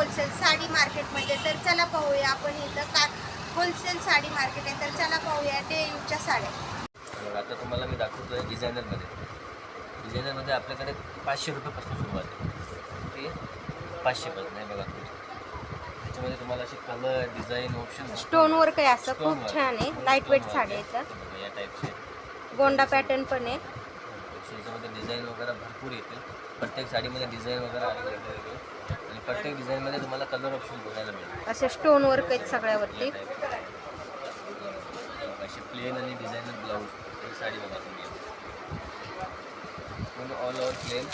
Wholesale sari मार्केटमध्ये तर चला पाहूया आपण इथं का होलसेल साडी मार्केट आहे तर चला पाहूया डे यूजच्या साड्या. बघा, आता तुम्हाला मी दाखवतोय डिझायनरमध्ये. डिझायनरमध्ये आपल्याकडे पाचशे रुपयेपासून सुरुवात आहे. ते पाचशेपासून आहे बघा. त्याच्यामध्ये तुम्हाला असे colour design option stone work आहे असं खूप छान आहे. लाइट वेट साडी आहे. या टाईपचे गोंडा पॅटर्न पण आहे. डिझाईन वगैरे भरपूर येतील. प्रत्येक साडीमध्ये डिझाईन वगैरे प्रत्येक डिझाईनमध्ये तुम्हाला कलर ऑप्शन बघायला मिळेल. असे स्टोन वर्क आहेत सगळ्यावरती. असे प्लेन आणि डिझायनर ब्लाऊज ही साडी बघा तुम्ही. पूर्ण all over plain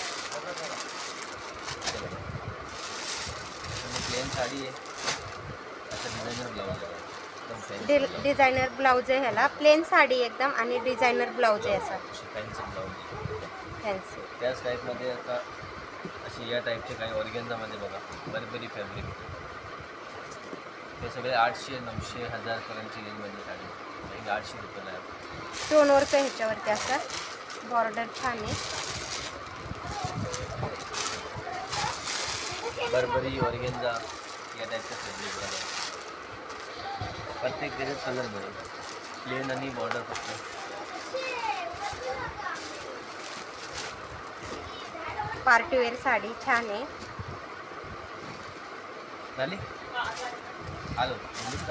plain sari आहे. असं डिझायनर ब्लाऊज आहे. डिझायनर ब्लाऊज आहे ह्याला. प्लेन साडी एकदम आणि डिझायनर ब्लाऊज आहे असा. फॅन्सी ब्लाऊज फॅन्सी त्याच टाईपमध्ये आता अशी या टाईपचे काही ऑर्गेन्झामध्ये बघा. बरबरी फॅब्रिक हे सगळे आठशे नऊशे हजारपर्यंतची रेंजमध्ये साडी काही आठशे रुपयाला आहे. स्टोन वर्क आहे ह्याच्यावरती असं बॉर्डर छान आहे. बरबरी ऑर्गेन्झा या टाईपचे फॅब्रिक बघा. प्रत्येक त्याच्यात कलर मिळेल प्लेन आणि बॉर्डर फक्त. पार्टीवेअर साडी छान आहे. झाली? आलो. इंग्लिश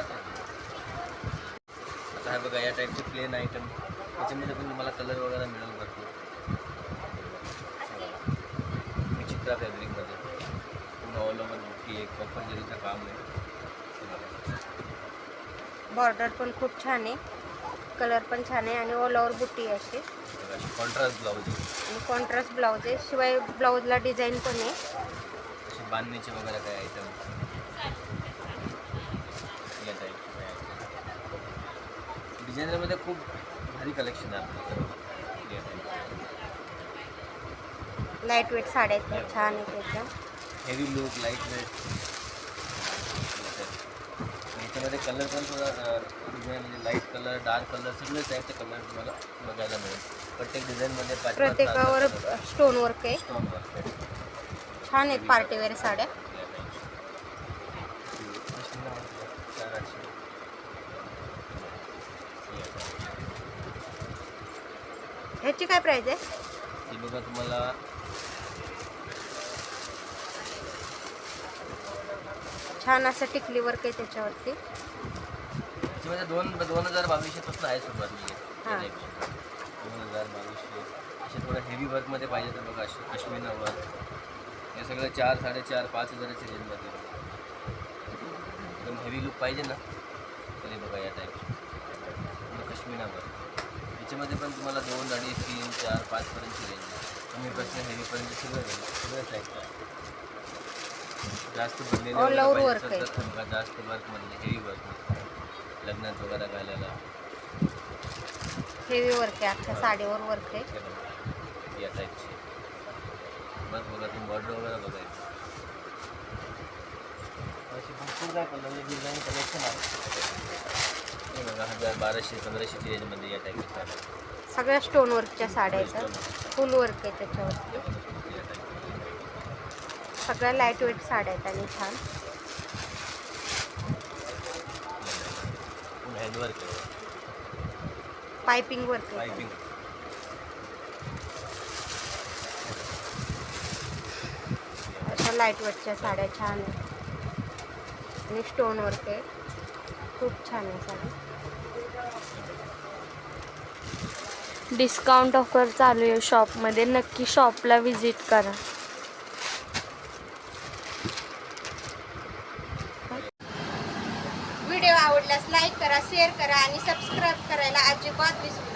आता हे बघा या टाईपचे प्लेन आयटम त्याच्यामध्ये पण तुम्हाला कलर वगैरे मिळेल भरपूर. विचित्रा फॅब्रिकमध्ये पूर्ण ऑल ओव्हर बुट्टी एक प्रॉपर जरीचं काम आहे. बॉर्डर पण खूप छान आहे. कलर पण छान आहे आणि ऑल ओव्हर बुट्टी आहे अशी. कॉन्ट्रास्ट ब्लाऊज आहे. आणि कॉन्ट्रास्ट ब्लाऊज आहे. शिवाय ब्लाऊजला डिझाईन पण आहे. बांधणीचे वगैरे काही आयटम या टाईपचे काही आयटम डिझायनरमध्ये खूप भारी कलेक्शन आहे लाइट वेट साड्या आहेत छान आहेत एकदम. हेवी लुक लाइट वेट याच्यामध्ये कलर पण थोडा डिझाईन म्हणजे लाइट कलर डार्क कलर सगळे टाईपचे कलर तुम्हाला बघायला मिळेल. प्रत्येक डिझाईनमध्ये पाच प्रत्येकावर स्टोन वर्क आहे. स्टोन वर्क छान आहेत पार्टीवेअर साड्या. ह्याची काय प्राईज आहे? ती बघा तुम्हाला छान असं टिकली वर्क आहे त्याच्यावरती. त्याच्यामध्ये दोन दोन हजार बावीसशेपासून आहे सुरुवात म्हणजे. हां. दोन हजार बावीसशे. असे थोडं हेवी वर्कमध्ये पाहिजे तर बघा असे पश्मिना वर्क हे सगळं चार साडेचार पाच हजाराच्या रेंजमध्ये एकदम हेवी लुक पाहिजे ना. तरी बघा या टाईपचे पश्मिना वर्क याच्यामध्ये पण तुम्हाला दोन अडीच तीन चार पाचपर्यंतची रेंज आहे. कमीपासून हेवीपर्यंत सगळं रेंज सगळं टाईप आहे. जास्त बनलेले All over work आहे. जास्त वर्कमधले हेवी वर्क लग्नात वगैरे घालायला. हेवी वर्क आहे अख्ख्या साडीवर वर्क आहे. हे बघा या टाईपचे बस बघा तुम्ही बॉर्डर वगैरे बघायचं. अशी भरपूर काय कलर डिझाईन कलेक्शन आहे. हे बघा हजार बाराशे पंधराशेची रेंजमध्ये या टाईपचे साड्या सगळ्या स्टोन वर्कच्या साड्या आहेत. फुल वर्क आहे बघा, टाईपचे सगळ्या लाइट वेट साड्या आहेत आणि छान. पायपिंग वर्क पायपिंग अशा लाइट वेटच्या साड्या छान आहेत. आणि स्टोन वर्क आहे. खूप छान आहे साडी. डिस्काउंट ऑफर चालू आहे शॉपमध्ये नक्की शॉपला व्हिजिट करा. आवडल्यास लाईक करा शेअर करा आणि सबस्क्राईब करायला अजिबात विसरू